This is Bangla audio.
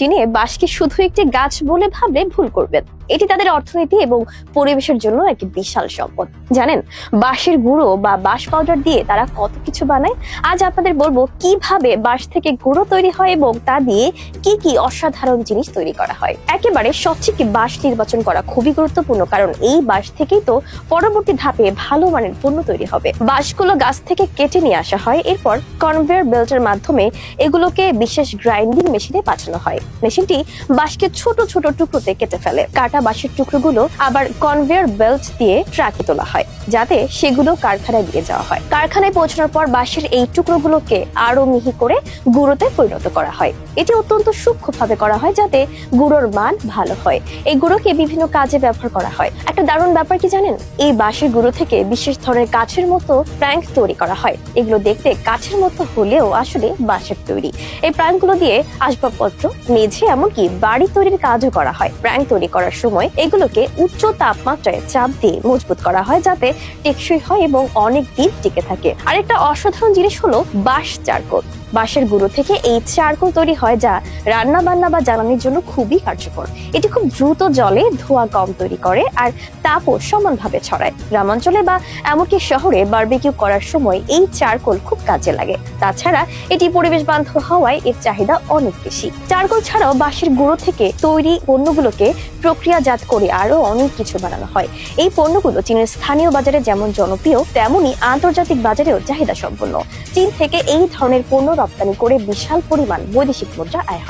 চীনে বাঁশকে শুধু একটি গাছ বলে ভাবলে ভুল করবেন। এটি তাদের অর্থনীতি এবং পরিবেশের জন্য একটি বিশাল সম্পদ। জানেন, বাঁশের গুঁড়ো বা বাঁশ পাউডার দিয়ে তারা কত কিছু বানায়? আজ আপনাদের বলব কীভাবে বাঁশ থেকে গুঁড়ো তৈরি হয় এবং তা দিয়ে কি কি অসাধারণ জিনিস তৈরি করা হয়। একেবারে একটি বাঁশ নির্বাচন করা খুবই গুরুত্বপূর্ণ, কারণ এই বাঁশ থেকেই তো পরবর্তী ধাপে ভালো মানের পণ্য তৈরি হবে। বাঁশগুলো গাছ থেকে কেটে নিয়ে আসা হয়, এরপর কনভেয়ার বেল্টের মাধ্যমে এগুলোকে বিশেষ গ্রাইন্ডিং মেশিনে পাঠানো হয়। মেশিনটি বাঁশকে ছোট ছোট টুকরোতে কেটে ফেলে। কাটা বাঁশের টুকরোগুলো আবার কনভেয়ার বেল্ট দিয়ে ট্রাকে তোলা হয়, যাতে সেগুলো কারখানায় দিয়ে যাওয়া হয়। কারখানায় পৌঁছানোর পর বাঁশের এই টুকরোগুলোকে আরও মিহি করে গুঁড়োতে পরিণত করা হয়। এটি অত্যন্ত সূক্ষ্মভাবে করা হয় যাতে গুঁড়োর মান ভালো হয়। এই গুঁড়োকে বিভিন্ন কাজে ব্যবহার করা হয়। একটা দারুণ ব্যাপার কি জানেন? এই বাঁশের গুঁড়ো থেকে বিশেষ ধরনের কাঠের মতো প্র্যাঙ্ক তৈরি করা হয়। এগুলো দেখতে কাঠের মতো হলেও আসলে বাঁশের তৈরি। এই প্র্যাঙ্কগুলো দিয়ে আসবাবপত্র মেঝে, এমনকি বাড়ি তৈরির কাজও করা হয়। প্র্যাঙ্ক তৈরি করার সময় এগুলোকে উচ্চ তাপমাত্রায় চাপ দিয়ে মজবুত করা হয়, যাতে টেকসই হয় এবং অনেক দিন টিকে থাকে। আর একটা অসাধারণ জিনিস হলো বাঁশ চারকোল। বাঁশের গুঁড়ো থেকে এই চারকোল তৈরি হয় যা রান্না বান্না বা জ্বালানির জন্য খুবই কার্যকর। এটি খুব দ্রুত জলে ধোঁয়া কম তৈরি করে আর তাপও সমানভাবে ছড়ায়। গ্রামাঞ্চলে বা এমনকি শহরে বারবিকিউ করার সময় এই চারকোল খুব কাজে লাগে। তাছাড়া এটি পরিবেশ বান্ধব হওয়ায় এর চাহিদা অনেক বেশি। চারকোল ছাড়াও বাঁশের গুঁড়ো থেকে তৈরি পণ্যগুলোকে প্রক্রিয়াজাত করে আরও অনেক কিছু বানানো হয়। এই পণ্যগুলো চীনের স্থানীয় বাজারে যেমন জনপ্রিয়, তেমনি আন্তর্জাতিক বাজারেও চাহিদা সম্পন্ন। চীন থেকে এই ধরনের পণ্য রপ্তানি করে বিশাল পরিমাণ বৈদেশিক মুদ্রা আয় হয়।